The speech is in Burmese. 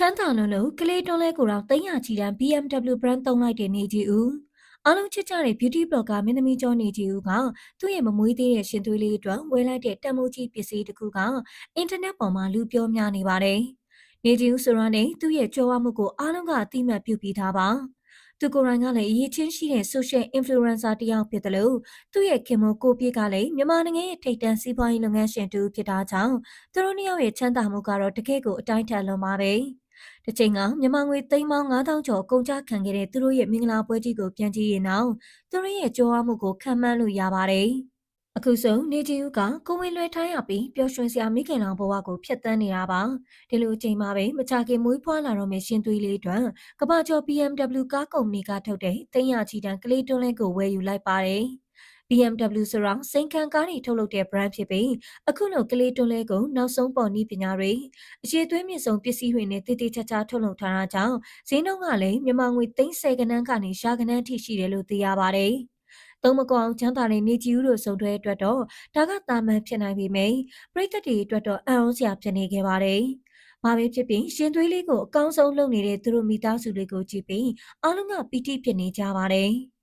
ချမ်းသာလွန်းလို့ကလေးတွန်းလဲကိုတော့300ချီတန်း BMW brand သုံးလိုက်တဲ့နေကြီးဦးအားလုံးချစ်ကြတဲ့ beauty blogger မင်းသမီးကျော်နေကြီးဦးကသူ့ရဲ့မမွေးသေးတဲ့ရှင်သွေးလေးအတွက်ဝယ်လိုက်တဲ့တန်မိုးကြီးပစ္စည်းတစ်ခုကအင်တာနက်ပေါ်မှာလူပြောများနေပါတယ်။နေကြီးဦးဆိုရနဲ့သူ့ရဲ့ကြွယ်ဝမှုကိုအားလုံးကအသိမှတ်ပြုပြီးသားပါ။သူကိုယ်တိုင်ကလည်းအရေးချင်းရှိတဲ့ social influencer တစ်ယောက်ဖြစ်တယ်လို့သူ့ရဲ့ခင်မကိုပြေကလည်းမြန်မာနိုင်ငံရဲ့ထိပ်တန်းစီးပွားရေးလုပ်ငန်းရှင်တူဖြစ်တာကြောင့်သူတို့နှစ်ယောက်ရဲ့ချမ်းသာမှုကတော့တကယ့်ကိုအတိုင်းထက်လွန်ပါပဲ။ တစ်ချိန်ကမြန်မာငွေသိန်းပေါင်း9000ကျော်ကုန်ကျခံခဲ့တဲ့သူတို့ရဲ့မင်္ဂလာပွဲကြီးကိုပြန်ကြည့်ရင်တော့သူတို့ရဲ့ကြိုးဝါမှုကိုခံမှန်းလို့ရပါတယ်။အခုဆုံးနေကြီးဦးကကိုဝင်လွှဲထားရပြီးပျော်ရွှင်စရာမိခင်လောင်ဘဝကိုဖျက်ဆီးနေတာပါဒီလိုအချိန်မှာပဲမချခင်မွေးဖွားလာတော့မယ့်ရှင်သွေးလေးအတွက်ကဘာကျော် BMW ကားကုမ္ပဏီကထုတ်တဲ့သိန်းရချီတန်းကလေးတွန်းလဲကိုဝယ်ယူလိုက်ပါတယ်။ BMW ဆိုတာစိန်ခံကားတွေထုတ်လုပ်တဲ့ brand ဖြစ်ပြီးအခုလိုကလေးတွန်းလဲကိုနောက်ဆုံးပေါ်နည်းပညာတွေအရေးသွေးမြင့်ဆုံးပစ္စည်းတွေနဲ့တည်တည်ချာချာထုတ်လုပ်ထားတာကြောင့်ဈေးနှုန်းကလည်းမြန်မာငွေ30ကနန်းကနေရှာကနန်းထိရှိတယ်လို့သိရပါတယ်။သုံးမကောင်းချမ်းသာတဲ့နေကြီးဦးတို့စုံတွဲအတွက်တော့ဒါကတာမန်ဖြစ်နိုင်ပေမယ့်ပြည်သက်တွေအတွက်တော့အံ့ဩစရာဖြစ်နေခဲ့ပါတယ်။ဘာပဲဖြစ်ဖြစ်ရှင်သွေးလေးကိုအကောင်းဆုံးလုပ်နေတဲ့သူတို့မိသားစုလေးကိုကြည့်ပြီးအားလုံးကပီတိဖြစ်နေကြပါတယ်။